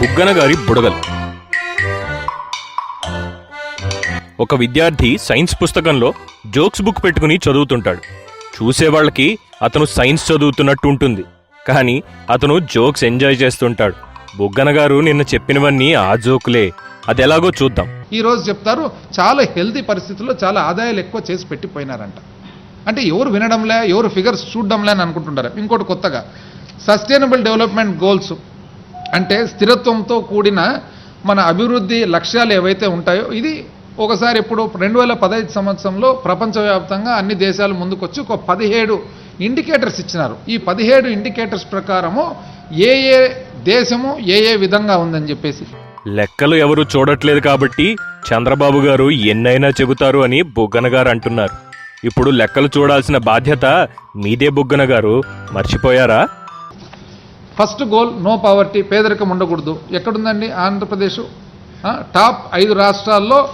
బుగ్గన గారి బుడగలు. ఒక విద్యార్థి సైన్స్ పుస్తకంలో జోక్స్ బుక్ పెట్టుకుని చదువుతుంటాడు. చూసేవాళ్ళకి అతను సైన్స్ చదువుతున్నట్టు ఉంటుంది. కానీ అతను జోక్స్ ఎంజాయ్ చేస్తుంటాడు. బుగ్గన గారు నిన్న చెప్పినవన్నీ ఆ జోకులే. అది ఎలాగో చూద్దాం. ఈ రోజు చెప్తారు చాలా హెల్తీ పరిస్థితుల్లో చాలా ఆదాయాలు ఎక్కువ చేసి పెట్టిపోయినారంట. అంటే ఎవరు వినడంలే ఎవరు ఫిగర్స్ చూడడంలే అని అనుకుంటుంటారు. ఇంకోటి కొత్తగా సస్టైనబుల్ డెవలప్మెంట్ గోల్స్. అంటే స్థిరత్వంతో కూడిన మన అభివృద్ధి లక్ష్యాలు ఏవైతే ఉంటాయో ఇది ఒకసారి ఇప్పుడు రెండు వేల పదహైదు సంవత్సరంలో ప్రపంచవ్యాప్తంగా అన్ని దేశాలు ముందుకొచ్చి ఒక పదిహేడు ఇండికేటర్స్ ఇచ్చినారు. ఈ పదిహేడు ఇండికేటర్స్ ప్రకారము ఏ ఏ దేశము ఏ ఏ విధంగా ఉందని చెప్పేసి. లెక్కలు ఎవరు చూడట్లేదు కాబట్టి చంద్రబాబు గారు ఎన్నైనా చెబుతారు అని బుగ్గన గారు అంటున్నారు. ఇప్పుడు లెక్కలు చూడాల్సిన బాధ్యత మీదే బుగ్గన గారు. మర్చిపోయారా? ఫస్ట్ గోల్ నో పావర్టీ పేదరికం ఉండకూడదు. ఎక్కడుందండి? ఆంధ్రప్రదేశ్. టాప్ ఐదు రాష్ట్రాల్లో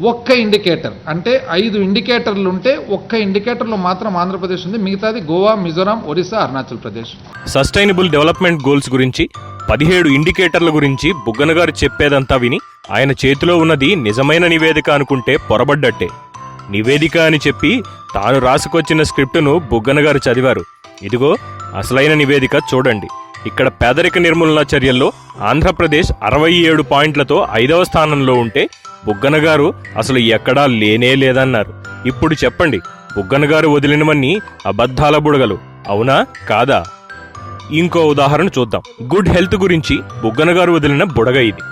ఒక్క ఇండికేటర్. అంటే ఐదు ఇండికేటర్లు ఉంటే ఒక్క ఇండికేటర్లో మాత్రం ఆంధ్రప్రదేశ్ ఉంది. మిగతాది Goa Mizoram Orissa Arunachal Pradesh. Sustainable development goals గురించి పదిహేడు ఇండికేటర్ల గురించి బుగ్గన గారు చెప్పేదంతా విని ఆయన చేతిలో ఉన్నది నిజమైన నివేదిక అనుకుంటే పొరబడ్డట్టే. నివేదిక అని చెప్పి తాను రాసుకొచ్చిన స్క్రిప్టును బుగ్గన గారు చదివారు. ఇదిగో అసలైన నివేదిక చూడండి. ఇక్కడ పేదరిక నిర్మూలన చర్యల్లో ఆంధ్రప్రదేశ్ అరవై ఏడు పాయింట్లతో ఐదవ స్థానంలో ఉంటే బుగ్గన గారు అసలు ఎక్కడా లేనే లేదన్నారు. ఇప్పుడు చెప్పండి బుగ్గన గారు వదిలినవన్నీ అబద్ధాల బుడగలు అవునా కాదా? ఇంకో ఉదాహరణ చూద్దాం. గుడ్ హెల్త్ గురించి బుగ్గన గారు వదిలిన బుడగ ఇది.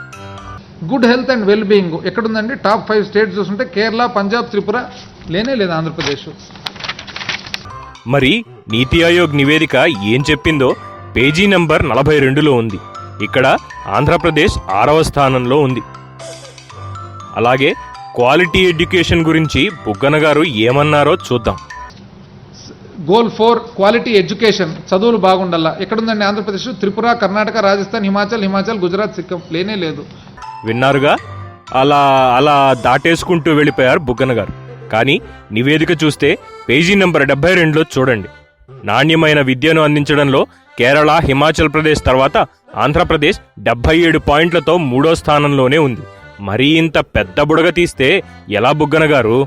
Good health and well being ఎక్కడుందండి? టాప్ ఫైవ్ స్టేట్స్ చూస్తుంటే కేరళ పంజాబ్ త్రిపుర లేనే లేదు ఆంధ్రప్రదేశ్. మరి నీతి ఆయోగ్ నివేదిక ఏం చెప్పిందో పేజీ నంబర్ నలభై రెండులో ఉంది. ఇక్కడ ఆంధ్రప్రదేశ్ ఆరవ స్థానంలో ఉంది. అలాగే క్వాలిటీ ఎడ్యుకేషన్ గురించి బుగ్గన గారు ఏమన్నారో చూద్దాం. Goal four quality education. చదువులు బాగుండాలా? ఎక్కడుందండి ఆంధ్రప్రదేశ్? త్రిపుర కర్ణాటక రాజస్థాన్ హిమాచల్ హిమాచల్ గుజరాత్ సిక్కిం. లేనే లేదు. విన్నారుగా? అలా అలా దాటేసుకుంటూ వెళ్ళిపోయారు బుగ్గన గారు. కానీ నివేదిక చూస్తే పేజీ నెంబర్ డెబ్బై రెండులో చూడండి. నాణ్యమైన విద్యను అందించడంలో కేరళ హిమాచల్ ప్రదేశ్ తర్వాత ఆంధ్రప్రదేశ్ డెబ్బై ఏడు పాయింట్లతో మూడో స్థానంలోనే ఉంది. మరీ ఇంత పెద్ద బుడగ తీస్తే ఎలా బుగ్గన గారు?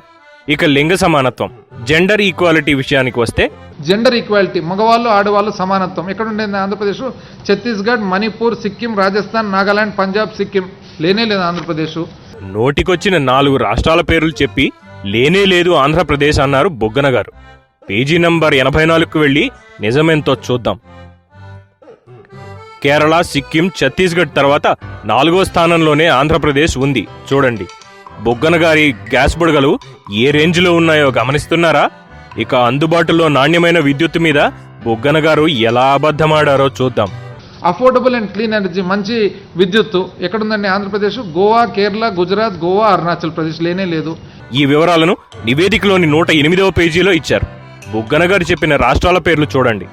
ఇక లింగ సమానత్వం. జెండర్ ఈక్వాలిటీ విషయానికి వస్తే జెండర్ ఈక్వాలిటీ. మగవాళ్ళు ఆడవాళ్ళు సమానత్వం. ఎక్కడుండేది ఆంధ్రప్రదేశ్ ఛత్తీస్గఢ్ మణిపూర్ సిక్కిం రాజస్థాన్ నాగాలాండ్ పంజాబ్ సిక్కిం. లేనే లేదు ఆంధ్రప్రదేశ్. నోటికొచ్చిన నాలుగు రాష్ట్రాల పేర్లు చెప్పి లేనే లేదు ఆంధ్రప్రదేశ్ అన్నారు బొగ్గన గారు. పేజీ నంబర్ ఎనభై నాలుగుకు వెళ్ళి నిజమెంతో చూద్దాం. కేరళ సిక్కిం ఛత్తీస్గఢ్ తర్వాత నాలుగో స్థానంలోనే ఆంధ్రప్రదేశ్ ఉంది. చూడండి. బొగ్గన గారి గ్యాస్ బుడగలు ఏ రేంజ్లో ఉన్నాయో గమనిస్తున్నారా? ఇక అందుబాటులో నాణ్యమైన విద్యుత్ మీద బొగ్గన గారు ఎలా అబద్ధమాడారో చూద్దాం. అఫోర్డబుల్ అండ్ క్లీన్ ఎనర్జీ మంచి విద్యుత్తు. ఎక్కడుందండి ఆంధ్రప్రదేశ్? గోవా కేరళ గుజరాత్ గోవా అరుణాచల్ ప్రదేశ్ లేనే లేదు. ఈ వివరాలను నివేదికలోని నూట ఎనిమిదవ పేజీలో ఇచ్చారు. బుగ్గన గారు చెప్పిన రాష్ట్రాల పేర్లు చూడండి.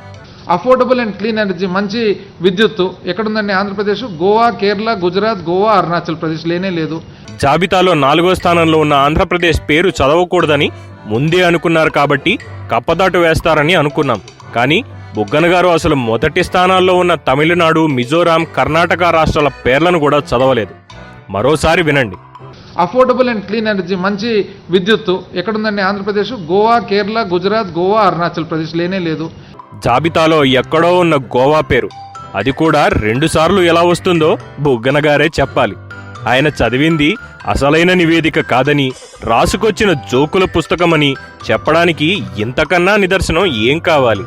అఫోర్డబుల్ అండ్ క్లీన్ ఎనర్జీ మంచి విద్యుత్తు. ఎక్కడుందండి ఆంధ్రప్రదేశ్? గోవా కేరళ గుజరాత్ గోవా అరుణాచల్ ప్రదేశ్ లేనే లేదు. జాబితాలో నాలుగో స్థానంలో ఉన్న ఆంధ్రప్రదేశ్ పేరు చదవకూడదని ముందే అనుకున్నారు కాబట్టి కప్పదాటు వేస్తారని అనుకున్నాం. కానీ బుగ్గన గారు అసలు మొదటి స్థానాల్లో ఉన్న తమిళనాడు మిజోరాం కర్ణాటక రాష్ట్రాల పేర్లను కూడా చదవలేదు. మరోసారి వినండి. అఫోర్డబుల్ అండ్ క్లీన్ ఎనర్జీ మంచి విద్యుత్తు. ఎక్కడుందండి ఆంధ్రప్రదేశ్? గోవా కేరళ గుజరాత్ గోవా అరుణాచల్ ప్రదేశ్ లేనే లేదు. జాబితాలో ఎక్కడో ఉన్న గోవా పేరు. అది కూడా రెండుసార్లు ఎలా వస్తుందో బుగ్గన గారే చెప్పాలి. ఆయన చదివింది అసలైన నివేదిక కాదని రాసుకొచ్చిన జోకుల పుస్తకమని చెప్పడానికి ఇంతకన్నా నిదర్శనం ఏం కావాలి?